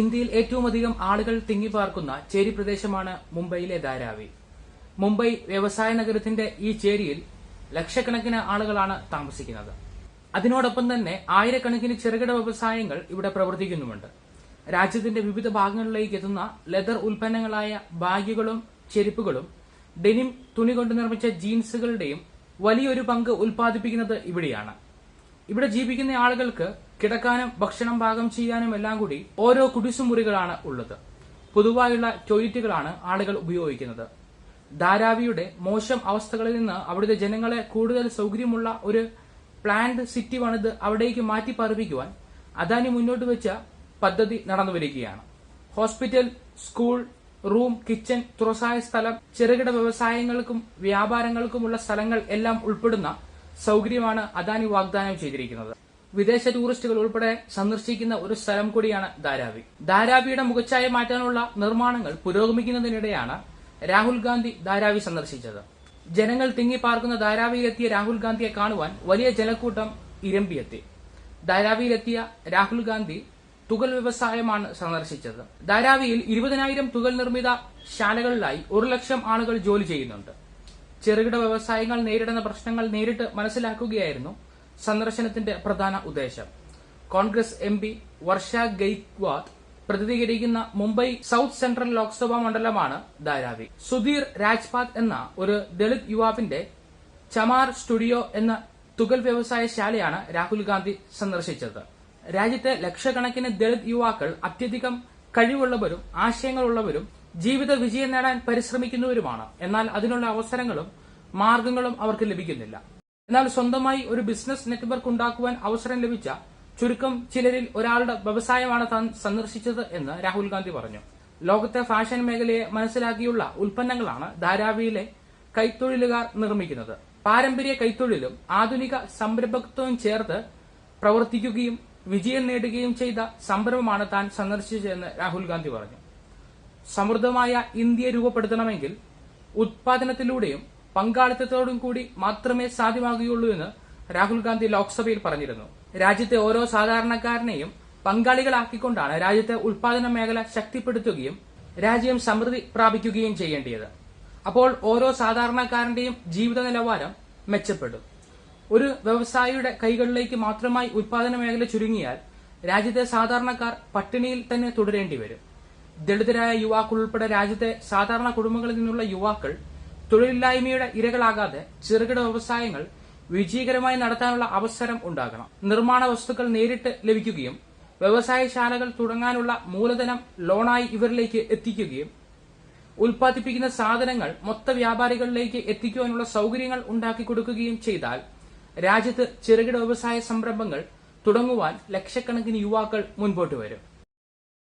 ഇന്ത്യയിൽ ഏറ്റവുമധികം ആളുകൾ തിങ്ങിപ്പാർക്കുന്ന ചേരി പ്രദേശമാണ് മുംബൈയിലെ ധാരാവി. മുംബൈ വ്യവസായ നഗരത്തിന്റെ ഈ ചേരിയിൽ ലക്ഷക്കണക്കിന് ആളുകളാണ് താമസിക്കുന്നത്. അതിനോടൊപ്പം തന്നെ ആയിരക്കണക്കിന് ചെറുകിട വ്യവസായങ്ങൾ ഇവിടെ പ്രവർത്തിക്കുന്നുമുണ്ട്. രാജ്യത്തിന്റെ വിവിധ ഭാഗങ്ങളിലേക്ക് എത്തുന്ന ലെതർ ഉൽപ്പന്നങ്ങളായ ബാഗുകളും ചെരുപ്പുകളും ഡെനിം തുണി കൊണ്ട് നിർമ്മിച്ച ജീൻസുകളുടെയും വലിയൊരു പങ്ക് ഉൽപ്പാദിപ്പിക്കുന്നത് ഇവിടെയാണ്. ഇവിടെ ജീവിക്കുന്ന ആളുകൾക്ക് കിടക്കാനും ഭക്ഷണം പാകം ചെയ്യാനും എല്ലാം കൂടി ഓരോ കുടിസുമുറികളാണ് ഉള്ളത്. പൊതുവായുള്ള ടോയ്ലറ്റുകളാണ് ആളുകൾ ഉപയോഗിക്കുന്നത്. ധാരാവിയുടെ മോശം അവസ്ഥകളിൽ നിന്ന് അവിടുത്തെ ജനങ്ങളെ കൂടുതൽ സൗകര്യമുള്ള ഒരു പ്ലാന്റ് സിറ്റി പണിത് അവിടേക്ക് മാറ്റി പാർപ്പിക്കുവാൻ അദാനി മുന്നോട്ട് വെച്ച പദ്ധതി നടന്നു വരികയാണ്. ഹോസ്പിറ്റൽ സ്കൂൾ റൂം കിച്ചൺ തുറസായ സ്ഥലം ചെറുകിട വ്യവസായങ്ങൾക്കും വ്യാപാരങ്ങൾക്കുമുള്ള സ്ഥലങ്ങൾ എല്ലാം ഉൾപ്പെടുന്ന സൗകര്യമാണ് അദാനി വാഗ്ദാനം ചെയ്തിരിക്കുന്നത്. വിദേശ ടൂറിസ്റ്റുകൾ ഉൾപ്പെടെ സന്ദർശിക്കുന്ന ഒരു സ്ഥലം കൂടിയാണ് ധാരാവി. ധാരാവിയുടെ മുഖച്ഛായ മാറ്റാനുള്ള നിർമ്മാണങ്ങൾ പുരോഗമിക്കുന്നതിനിടെയാണ് രാഹുൽ ഗാന്ധി ധാരാവി സന്ദർശിച്ചത്. ജനങ്ങൾ തിങ്ങിപ്പാർക്കുന്ന ധാരാവിയിലെത്തിയ രാഹുൽ ഗാന്ധിയെ കാണുവാൻ വലിയ ജനക്കൂട്ടം ഇരമ്പിയെത്തി. ധാരാവിയിലെത്തിയ രാഹുൽ ഗാന്ധി തുകൽ വ്യവസായമാണ് സന്ദർശിച്ചത്. ധാരാവിയിൽ ഇരുപതിനായിരം തുകൽ നിർമ്മിത ശാലകളിലായി ഒരു ലക്ഷം ആളുകൾ ജോലി ചെയ്യുന്നുണ്ട്. ചെറുകിട വ്യവസായങ്ങൾ നേരിടുന്ന പ്രശ്നങ്ങൾ നേരിട്ട് മനസ്സിലാക്കുകയായിരുന്നു സന്ദർശനത്തിന്റെ പ്രധാന ഉദ്ദേശം. കോൺഗ്രസ് എം പി വർഷ ഗെയ്ക്വാദ് പ്രതിനിധീകരിക്കുന്ന മുംബൈ സൌത്ത് സെൻട്രൽ ലോക്സഭാ മണ്ഡലമാണ് ധാരാവി. സുധീർ രാജ്പാത് എന്ന ഒരു ദളിത് യുവാവിന്റെ ചമാർ സ്റ്റുഡിയോ എന്ന തുകൽ വ്യവസായശാലയാണ് രാഹുൽ ഗാന്ധി സന്ദർശിച്ചത്. രാജ്യത്തെ ലക്ഷക്കണക്കിന് ദളിത് യുവാക്കൾ അത്യധികം കഴിവുള്ളവരും ആശയങ്ങളുള്ളവരും ജീവിത വിജയം നേടാൻ പരിശ്രമിക്കുന്നവരുമാണ്. എന്നാൽ അതിനുള്ള അവസരങ്ങളും മാർഗങ്ങളും അവർക്ക് ലഭിക്കുന്നില്ല. എന്നാൽ സ്വന്തമായി ഒരു ബിസിനസ് നെറ്റ്വർക്ക് ഉണ്ടാക്കുവാൻ അവസരം ലഭിച്ച ചുരുക്കം ചിലരിൽ ഒരാളുടെ വ്യവസായമാണ് താൻ സന്ദർശിച്ചത് എന്ന് രാഹുൽ ഗാന്ധി പറഞ്ഞു. ലോകത്തെ ഫാഷൻ മേഖലയെ മനസ്സിലാക്കിയുള്ള ഉൽപ്പന്നങ്ങളാണ് ധാരാവിയിലെ കൈത്തൊഴിലുകാർ നിർമ്മിക്കുന്നത്. പാരമ്പര്യ കൈത്തൊഴിലും ആധുനിക സംരംഭകത്വവും ചേർത്ത് പ്രവർത്തിക്കുകയും വിജയം നേടുകയും ചെയ്ത സംരംഭമാണ് താൻ സന്ദർശിച്ചതെന്ന് രാഹുൽ ഗാന്ധി പറഞ്ഞു. സമൃദ്ധമായ ഇന്ത്യ രൂപപ്പെടുത്തണമെങ്കിൽ ഉത്പാദനത്തിലൂടെയും പങ്കാളിത്തത്തോടും കൂടി മാത്രമേ സാധ്യമാകുകയുള്ളൂ എന്ന് രാഹുൽ ഗാന്ധി ലോക്സഭയിൽ പറഞ്ഞിരുന്നു. രാജ്യത്തെ ഓരോ സാധാരണക്കാരനെയും പങ്കാളികളാക്കിക്കൊണ്ടാണ് രാജ്യത്തെ ഉത്പാദന മേഖല ശക്തിപ്പെടുത്തുകയും രാജ്യം സമൃദ്ധി പ്രാപിക്കുകയും ചെയ്യേണ്ടത് അപ്പോൾ ഓരോ സാധാരണക്കാരന്റെയും ജീവിത നിലവാരം മെച്ചപ്പെടും. ഒരു വ്യവസായിയുടെ കൈകളിലേക്ക് മാത്രമായി ഉത്പാദന മേഖല ചുരുങ്ങിയാൽ രാജ്യത്തെ സാധാരണക്കാർ പട്ടിണിയിൽ തന്നെ തുടരേണ്ടി വരും. ദളിതരായ യുവാക്കൾ ഉൾപ്പെടെ രാജ്യത്തെ സാധാരണ കുടുംബങ്ങളിൽ നിന്നുള്ള യുവാക്കൾ തൊഴിലില്ലായ്മയുടെ ഇരകളാകാതെ ചെറുകിട വ്യവസായങ്ങൾ വിജയകരമായി നടത്താനുള്ള അവസരം ഉണ്ടാകണം. നിർമ്മാണ വസ്തുക്കൾ നേരിട്ട് ലഭിക്കുകയും വ്യവസായശാലകൾ തുടങ്ങാനുള്ള മൂലധനം ലോണായി ഇവരിലേക്ക് എത്തിക്കുകയും ഉൽപ്പാദിപ്പിക്കുന്ന സാധനങ്ങൾ മൊത്ത വ്യാപാരികളിലേക്ക് എത്തിക്കുവാനുള്ള സൌകര്യങ്ങൾ ഉണ്ടാക്കി കൊടുക്കുകയും ചെയ്താൽ രാജ്യത്ത് ചെറുകിട വ്യവസായ സംരംഭങ്ങൾ തുടങ്ങുവാൻ ലക്ഷക്കണക്കിന് യുവാക്കൾ മുൻപോട്ട് വരും.